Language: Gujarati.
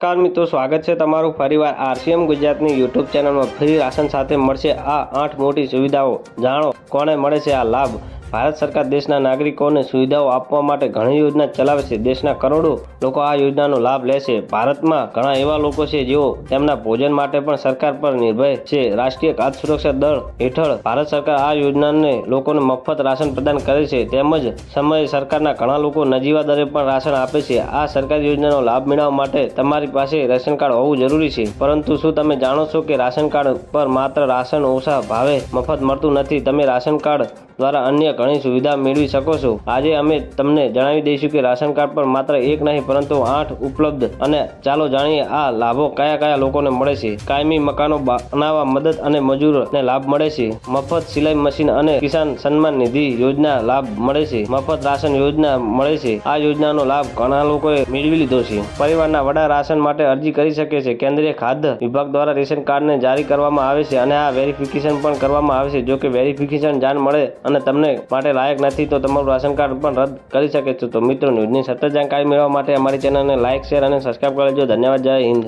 નમસ્કાર મિત્રો, સ્વાગત છે તમારું ફરીવાર આરસીએમ ગુજરાતની યુટ્યુબ ચેનલમાં. ફ્રી રાશન સાથે મળશે આ આઠ મોટી સુવિધાઓ. જાણો કોને મળે છે આ લાભ? ભારત સરકાર દેશના નાગરિકોને સુવિધાઓ આપવા માટે ઘણી યોજના ચલાવે છે. દેશના કરોડો લોકો આ યોજનાનો લાભ લેશે ભારતમાં ઘણા એવા લોકો છે જેઓ તેમના ભોજન માટે પણ સરકાર પર નિર્ભર છે. રાષ્ટ્રીય ખાદ્ય સુરક્ષા દળ હેઠળ ભારત સરકાર આ યોજનાને લોકોને મફત રાશન પ્રદાન કરે છે. તેમજ સમયે સરકારના ઘણા લોકો નજીવા દરે પણ રાશન આપે છે. આ સરકારી યોજનાનો લાભ મેળવવા માટે તમારી પાસે રેશન કાર્ડ હોવું જરૂરી છે. પરંતુ શું તમે જાણો છો કે રાશન કાર્ડ પર માત્ર રાશન ઓછા ભાવે મફત મળતું નથી? તમે રાશન કાર્ડ દ્વારા અન્ય ઘણી સુવિધા મેળવી શકો છો. આજે અમે તમને જણાવી દઈશું કે રાશન કાર્ડ પર માત્ર એક નહીં, પરંતુ આઠ ઉપલબ્ધ અને ચાલો જાણીએ આ લાભો કયા કયા લોકોને મળે છે. કાયમી મકાનો બનાવવા મદદ અને મજૂરોને લાભ મળે છે. મફત સિલાઈ મશીન અને કિસાન સન્માન નિધિ યોજના લાભ મળે છે. મફત રાશન યોજના મળે છે. આ યોજનાનો લાભ ઘણા લોકોએ મેળવી લીધો છે. પરિવારના વડા રાશન માટે અરજી કરી શકે છે. કેન્દ્રીય ખાદ્ય વિભાગ દ્વારા રેશન કાર્ડને જારી કરવામાં આવે છે અને આ વેરિફિકેશન પણ કરવામાં આવે છે. જો કે વેરિફિકેશન જાણ મળે અને તમને માટે લાયક નથી તો તમારું રાશન કાર્ડ પણ રદ કરી શકે છે. તો મિત્રો, ન્યૂઝની સતત જાણકારી મેળવવા માટે અમારી ચેનલને લાઇક, શેર અને સબસ્ક્રાઈબ કરજો ધન્યવાદ. જય હિન્દ.